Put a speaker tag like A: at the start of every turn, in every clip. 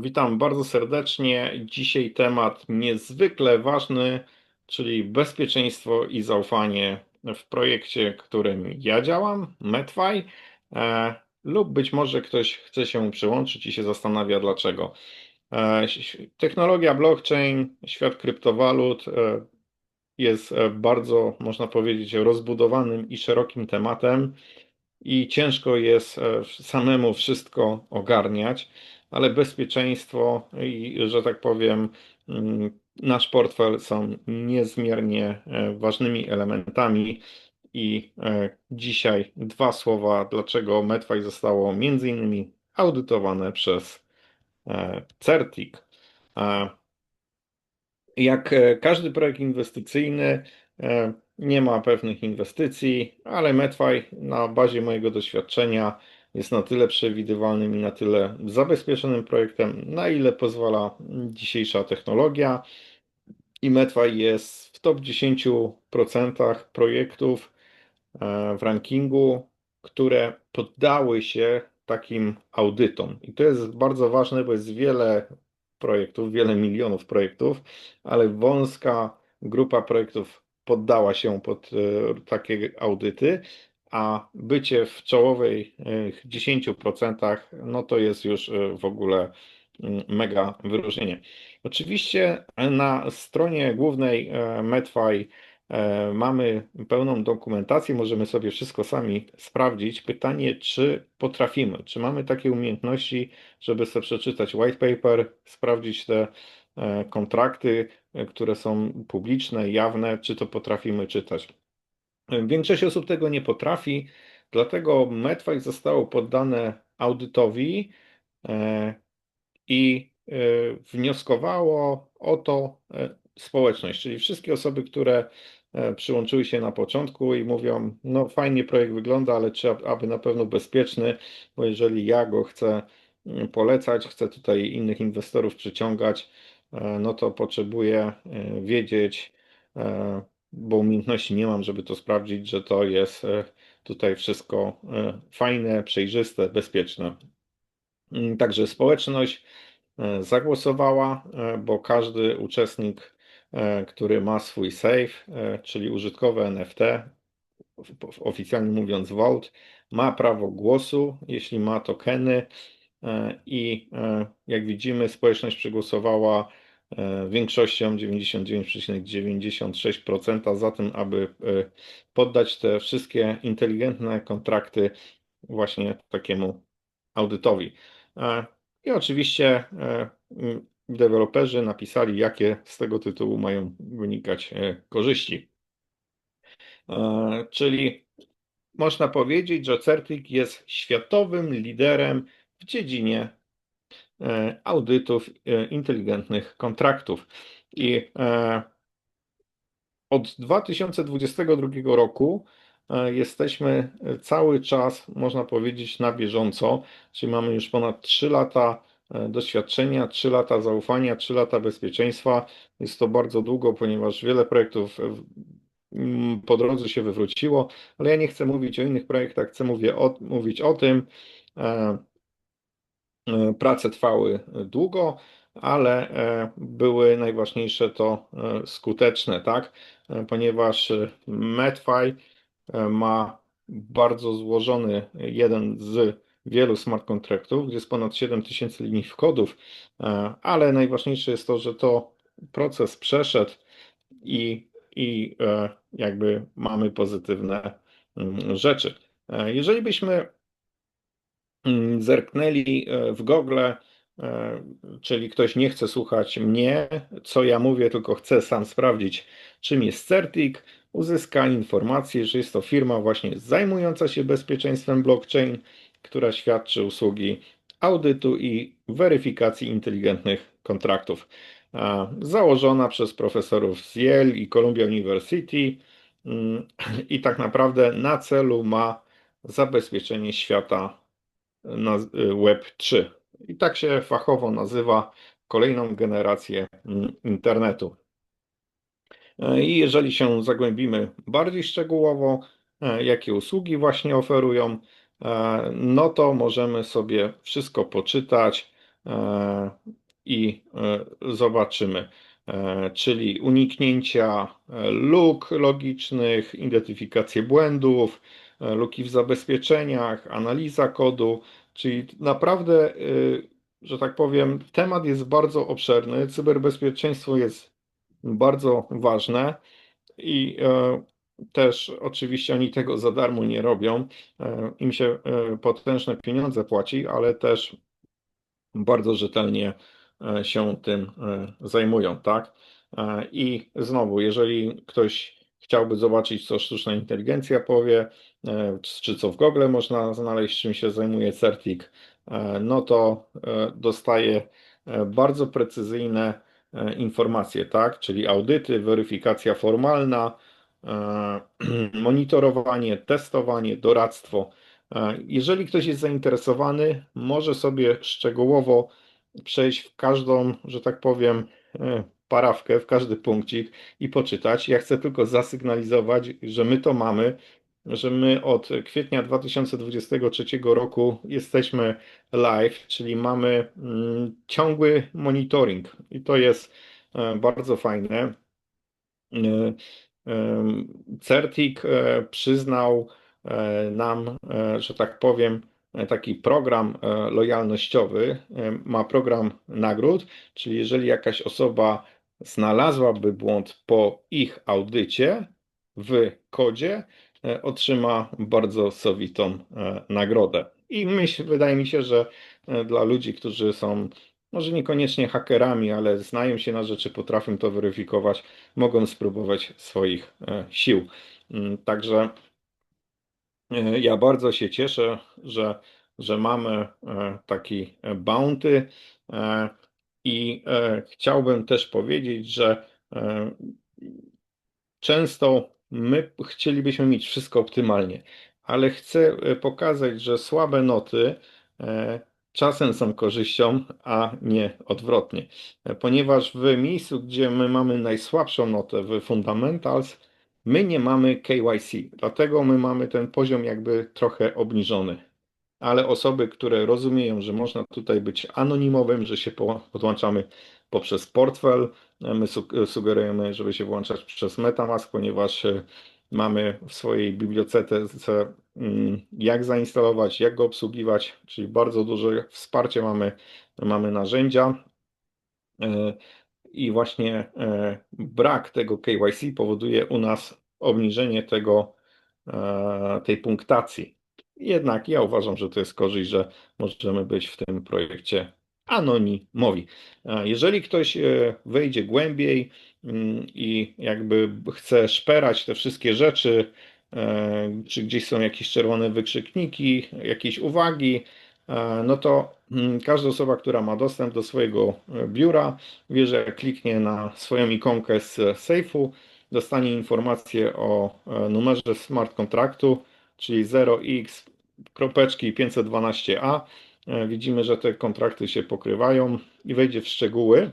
A: Witam bardzo serdecznie. Dzisiaj temat niezwykle ważny, czyli bezpieczeństwo i zaufanie w projekcie, którym ja działam, Medfi, e, lub być może ktoś chce się przyłączyć i się zastanawia dlaczego. E, technologia blockchain, świat kryptowalut e, jest bardzo, można powiedzieć, rozbudowanym i szerokim tematem i ciężko jest samemu wszystko ogarniać ale bezpieczeństwo i, że tak powiem, mm, nasz portfel są niezmiernie e, ważnymi elementami. I e, dzisiaj dwa słowa, dlaczego Medfy zostało między innymi audytowane przez e, Certic. Jak każdy projekt inwestycyjny, nie ma pewnych inwestycji, ale Medfy na bazie mojego doświadczenia jest na tyle przewidywalnym i na tyle zabezpieczonym projektem, na ile pozwala dzisiejsza technologia. I Medfy jest w top 10% projektów e, w rankingu, które poddały się takim audytom. I to jest bardzo ważne, bo jest wiele projektów, wiele milionów projektów, ale wąska grupa projektów poddała się pod e, takie audyty a bycie w czołowej 10% no to jest już e, w ogóle mm, mega wyróżnienie. Oczywiście na stronie głównej e, Medfy e, mamy pełną dokumentację, możemy sobie wszystko sami sprawdzić. Pytanie, czy potrafimy, czy mamy takie umiejętności, żeby sobie przeczytać white paper, sprawdzić te kontrakty, które są publiczne, jawne, czy to potrafimy czytać. Większość osób tego nie potrafi, dlatego Medfy zostało poddane audytowi e, i e, wnioskowało o to e, społeczność, czyli wszystkie osoby, które przyłączyły się na początku i mówią, no fajnie projekt wygląda, ale czy aby na pewno bezpieczny, bo jeżeli ja go chcę mm, polecać, chcę tutaj innych inwestorów przyciągać, no to potrzebuję wiedzieć, bo umiejętności nie mam, żeby to sprawdzić, że to jest e, tutaj wszystko e, fajne, przejrzyste, bezpieczne. Mm, także społeczność e, zagłosowała, bo każdy uczestnik, który ma swój safe, czyli użytkowe NFT, oficjalnie mówiąc Vault, ma prawo głosu, jeśli ma tokeny i jak widzimy społeczność przegłosowała E, większością 99,96% za tym, aby e, poddać te wszystkie inteligentne kontrakty właśnie takiemu audytowi. E, I oczywiście deweloperzy napisali, jakie z tego tytułu mają wynikać korzyści. Czyli można powiedzieć, że Certic jest światowym liderem w dziedzinie E, audytów e, inteligentnych kontraktów. I e, od 2022 roku jesteśmy cały czas, można powiedzieć, na bieżąco, czyli mamy już ponad 3 lata doświadczenia, 3 lata zaufania, 3 lata bezpieczeństwa. Jest to bardzo długo, ponieważ wiele projektów po drodze się wywróciło, ale ja nie chcę mówić o innych projektach, chcę mówię o, mówić o tym, prace trwały długo, ale e, były najważniejsze to e, skuteczne, tak? Ponieważ Medfi ma bardzo złożony jeden z wielu smart kontraktów, gdzie jest ponad 7000 linii kodów, ale najważniejsze jest to, że to proces przeszedł i, i jakby mamy pozytywne mm, rzeczy. Jeżeli byśmy zerknęli e, w Google, e, czyli ktoś nie chce słuchać mnie, co ja mówię, tylko chce sam sprawdzić, czym jest Certic, uzyska informację, że jest to firma właśnie zajmująca się bezpieczeństwem blockchain, która świadczy usługi audytu i weryfikacji inteligentnych kontraktów. Założona przez profesorów z Yale i Columbia University mm, i tak naprawdę na celu ma zabezpieczenie świata Y, Web 3. I tak się fachowo nazywa kolejną generację mm, internetu. E, I jeżeli się zagłębimy bardziej szczegółowo, e, jakie usługi właśnie oferują, e, no to możemy sobie wszystko poczytać. i zobaczymy. Czyli uniknięcia luk logicznych, identyfikację błędów, luki w zabezpieczeniach, analiza kodu, czyli naprawdę, że tak powiem, temat jest bardzo obszerny, cyberbezpieczeństwo jest bardzo ważne i też oczywiście oni tego za darmo nie robią. E, im się e, potężne pieniądze płaci, ale też bardzo rzetelnie e, się tym zajmują, tak? I znowu, jeżeli ktoś chciałby zobaczyć, co sztuczna inteligencja powie, czy co w Google można znaleźć, czym się zajmuje Certic, no to dostaje bardzo precyzyjne informacje, tak? Czyli audyty, weryfikacja formalna, E, monitorowanie, testowanie, doradztwo. E, jeżeli ktoś jest zainteresowany, może sobie szczegółowo przejść w każdą, że tak powiem, e, parawkę, w każdy punkcik i poczytać. Ja chcę tylko zasygnalizować, że my to mamy, że my od kwietnia 2023 roku jesteśmy live, czyli mamy mm, ciągły monitoring i to jest bardzo fajne. Certik e, przyznał e, nam, e, że tak powiem, taki program lojalnościowy, ma program nagród, czyli jeżeli jakaś osoba znalazłaby błąd po ich audycie w kodzie, otrzyma bardzo sowitą nagrodę. I myśl, wydaje mi się, że dla ludzi, którzy są może niekoniecznie hakerami, ale znają się na rzeczy, potrafią to weryfikować, mogą spróbować swoich e, sił. Mm, także e, ja bardzo się cieszę, że, że mamy e, taki bounty i chciałbym też powiedzieć, że często my chcielibyśmy mieć wszystko optymalnie, ale chcę pokazać, że słabe noty czasem są korzyścią, a nie odwrotnie. Ponieważ w miejscu, gdzie my mamy najsłabszą notę w Fundamentals, my nie mamy KYC, dlatego my mamy ten poziom jakby trochę obniżony. Ale osoby, które rozumieją, że można tutaj być anonimowym, że się podłączamy poprzez portfel, my sugerujemy, żeby się włączać przez Metamask, ponieważ Mamy w swojej bibliotece mm, jak zainstalować, jak go obsługiwać, czyli bardzo duże wsparcie mamy, mamy narzędzia. E, I właśnie e, brak tego KYC powoduje u nas obniżenie tego, e, tej punktacji. Jednak ja uważam, że to jest korzyść, że możemy być w tym projekcie anonimowi. Jeżeli ktoś wejdzie głębiej, Mm, i jakby chce szperać te wszystkie rzeczy, e, czy gdzieś są jakieś czerwone wykrzykniki, jakieś uwagi, e, no to mm, każda osoba, która ma dostęp do swojego e, biura, wie, że kliknie na swoją ikonkę z safe'u, dostanie informację o numerze smart kontraktu, czyli 0x kropeczki 512a. Widzimy, że te kontrakty się pokrywają i wejdzie w szczegóły.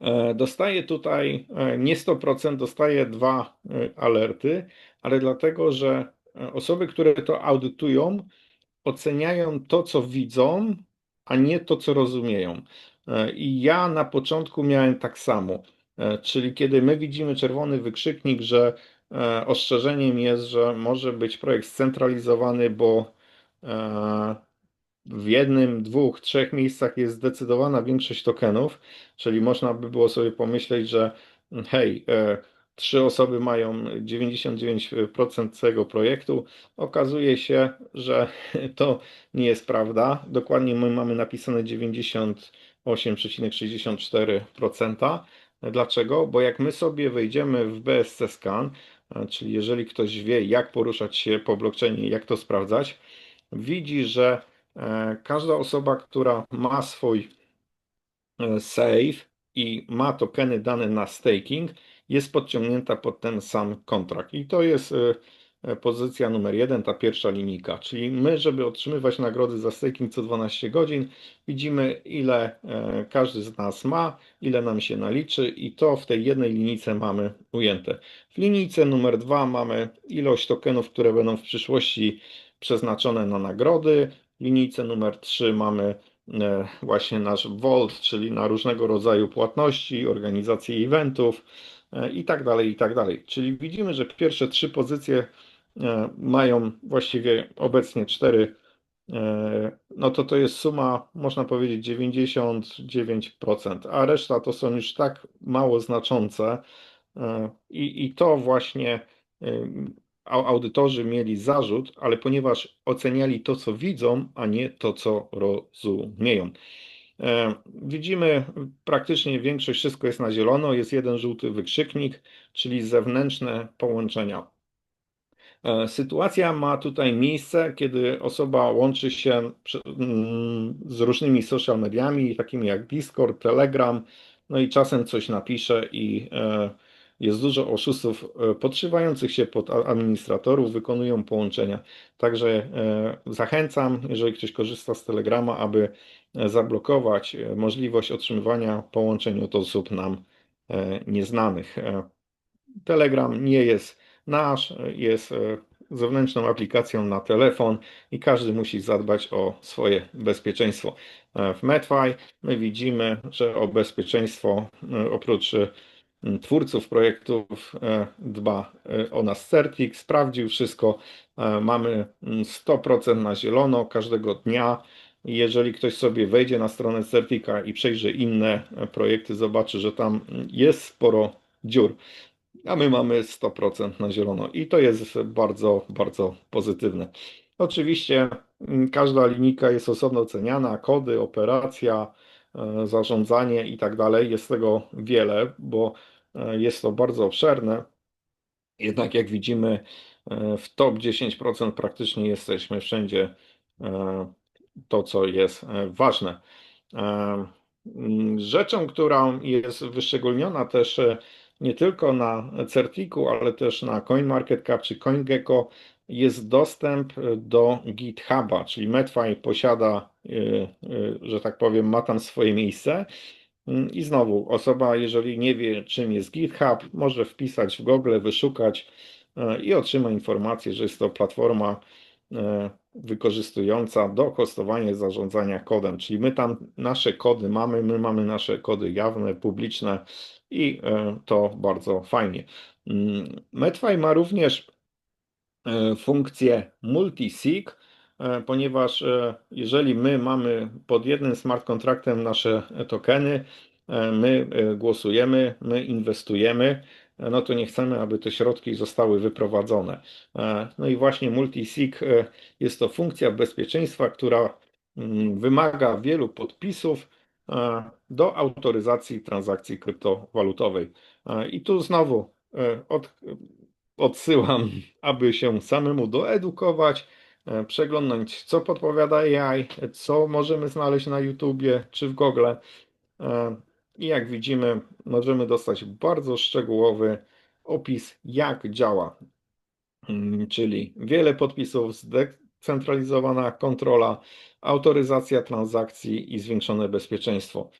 A: E, dostaję tutaj e, nie 100%, dostaję dwa e, alerty, ale dlatego, że osoby, które to audytują, oceniają to, co widzą, a nie to, co rozumieją. I ja na początku miałem tak samo. Czyli kiedy my widzimy czerwony wykrzyknik, że ostrzeżeniem jest, że może być projekt scentralizowany, bo w jednym, dwóch, trzech miejscach jest zdecydowana większość tokenów, czyli można by było sobie pomyśleć, że hej, e, trzy osoby mają 99% całego projektu. Okazuje się, że to nie jest prawda. Dokładnie my mamy napisane 98,64%. Dlaczego? Bo jak my sobie wejdziemy w BSC Scan, e, czyli jeżeli ktoś wie, jak poruszać się po blockchainie, jak to sprawdzać, widzi, że E, każda osoba, która ma swój e, save i ma tokeny dane na staking, jest podciągnięta pod ten sam kontrakt. I to jest e, pozycja numer jeden, ta pierwsza linijka. Czyli my, żeby otrzymywać nagrody za staking co 12 godzin, widzimy ile każdy z nas ma, ile nam się naliczy i to w tej jednej linijce mamy ujęte. W linijce numer dwa mamy ilość tokenów, które będą w przyszłości przeznaczone na nagrody, linijce numer 3 mamy właśnie nasz Vault, czyli na różnego rodzaju płatności, organizację eventów i tak dalej, i tak dalej. Czyli widzimy, że pierwsze trzy pozycje mają właściwie obecnie cztery no to to jest suma, można powiedzieć, 99%, a reszta to są już tak mało znaczące i, i to właśnie audytorzy mieli zarzut, ale ponieważ oceniali to, co widzą, a nie to, co rozumieją. Widzimy praktycznie większość, wszystko jest na zielono, jest jeden żółty wykrzyknik, czyli zewnętrzne połączenia. E, sytuacja ma tutaj miejsce, kiedy osoba łączy się mm, z różnymi social mediami, takimi jak Discord, Telegram, no i czasem coś napisze i e, jest dużo oszustów e, podszywających się pod administratorów, wykonują połączenia. Także zachęcam, jeżeli ktoś korzysta z Telegrama, aby zablokować możliwość otrzymywania połączeń od osób nam nieznanych. Telegram nie jest nasz, jest e, zewnętrzną aplikacją na telefon i każdy musi zadbać o swoje bezpieczeństwo. E, w MedFi my widzimy, że o bezpieczeństwo e, oprócz twórców projektów dba o nas Certik, sprawdził wszystko. Mamy 100% na zielono każdego dnia. Jeżeli ktoś sobie wejdzie na stronę Certika i przejrzy inne projekty, zobaczy, że tam jest sporo dziur a my mamy 100% na zielono i to jest bardzo, bardzo pozytywne. Oczywiście mm, każda linijka jest osobno oceniana, kody, operacja, e, zarządzanie i tak dalej. Jest tego wiele, bo e, jest to bardzo obszerne. Jednak jak widzimy, e, w top 10% praktycznie jesteśmy wszędzie to, co jest ważne. Rzeczą, która jest wyszczególniona też nie tylko na Certiku, ale też na CoinMarketCap czy CoinGecko jest dostęp do GitHuba, czyli Medfy posiada, y, y, że tak powiem, ma tam swoje miejsce. I znowu, osoba, jeżeli nie wie, czym jest GitHub, może wpisać w Google, wyszukać y, i otrzyma informację, że jest to platforma wykorzystująca do hostowania zarządzania kodem. Czyli my tam nasze kody mamy, my mamy nasze kody jawne, publiczne i e, to bardzo fajnie. Mm, Medfy ma również e, funkcję multisig, e, ponieważ jeżeli my mamy pod jednym smart kontraktem nasze tokeny, my głosujemy, my inwestujemy, no to nie chcemy, aby te środki zostały wyprowadzone. No i właśnie multisig jest to funkcja bezpieczeństwa, która mm, wymaga wielu podpisów, do autoryzacji transakcji kryptowalutowej. I tu znowu e, od, odsyłam, aby się samemu doedukować, e, przeglądać, co podpowiada AI, co możemy znaleźć na YouTubie czy w Google. I jak widzimy, możemy dostać bardzo szczegółowy opis, jak działa. Mm, czyli wiele podpisów, zdecentralizowana kontrola, autoryzacja transakcji i zwiększone bezpieczeństwo.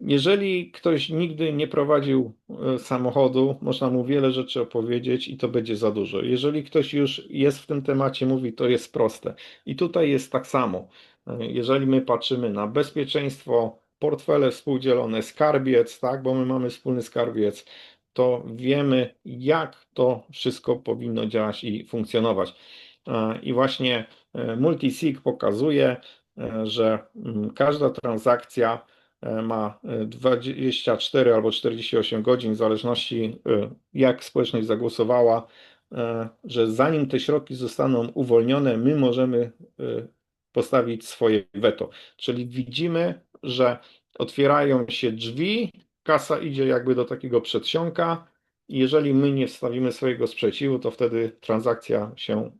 A: Jeżeli ktoś nigdy nie prowadził e, samochodu, można mu wiele rzeczy opowiedzieć i to będzie za dużo. Jeżeli ktoś już jest w tym temacie, mówi, to jest proste. I tutaj jest tak samo. E, jeżeli my patrzymy na bezpieczeństwo, portfele współdzielone, skarbiec, tak, bo my mamy wspólny skarbiec, to wiemy, jak to wszystko powinno działać i funkcjonować. E, I właśnie multisig pokazuje, E, że mm, każda transakcja e, ma 24 e, albo 48 godzin, w zależności jak społeczność zagłosowała, że zanim te środki zostaną uwolnione, my możemy postawić swoje weto. Czyli widzimy, że otwierają się drzwi, kasa idzie jakby do takiego przedsionka. Jeżeli my nie wstawimy swojego sprzeciwu, to wtedy transakcja się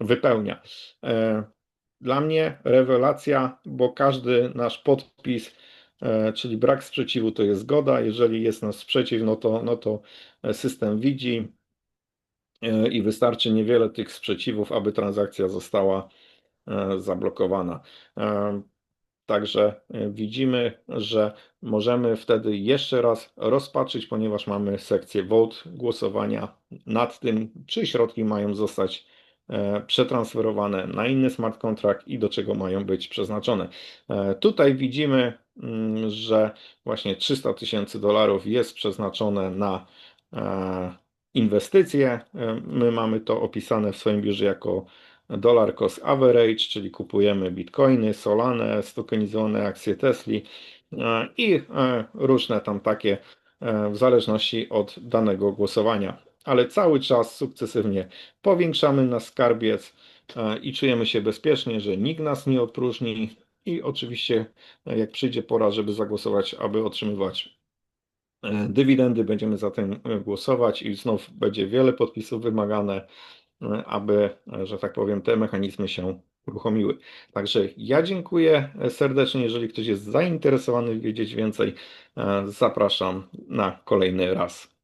A: wypełnia. Dla mnie rewelacja, bo każdy nasz podpis, e, czyli brak sprzeciwu, to jest zgoda. Jeżeli jest nasz sprzeciw, no to, no to system widzi e, i wystarczy niewiele tych sprzeciwów, aby transakcja została e, zablokowana. Także widzimy, że możemy wtedy jeszcze raz rozpatrzyć, ponieważ mamy sekcję vote, głosowania nad tym, czy środki mają zostać e, przetransferowane na inny smart contract i do czego mają być przeznaczone. E, tutaj widzimy, mm, że właśnie 300 tysięcy dolarów jest przeznaczone na inwestycje. My mamy to opisane w swoim biurze jako dollar cost average, czyli kupujemy bitcoiny, solane, stokenizowane akcje Tesli i różne tam takie w zależności od danego głosowania. Ale cały czas sukcesywnie powiększamy nasz skarbiec e, i czujemy się bezpiecznie, że nikt nas nie odpróżni i oczywiście e, jak przyjdzie pora, żeby zagłosować, aby otrzymywać e, dywidendy, będziemy za tym głosować i znów będzie wiele podpisów wymagane, aby, że tak powiem, te mechanizmy się uruchomiły. Także ja dziękuję serdecznie. Jeżeli ktoś jest zainteresowany wiedzieć więcej, zapraszam na kolejny raz.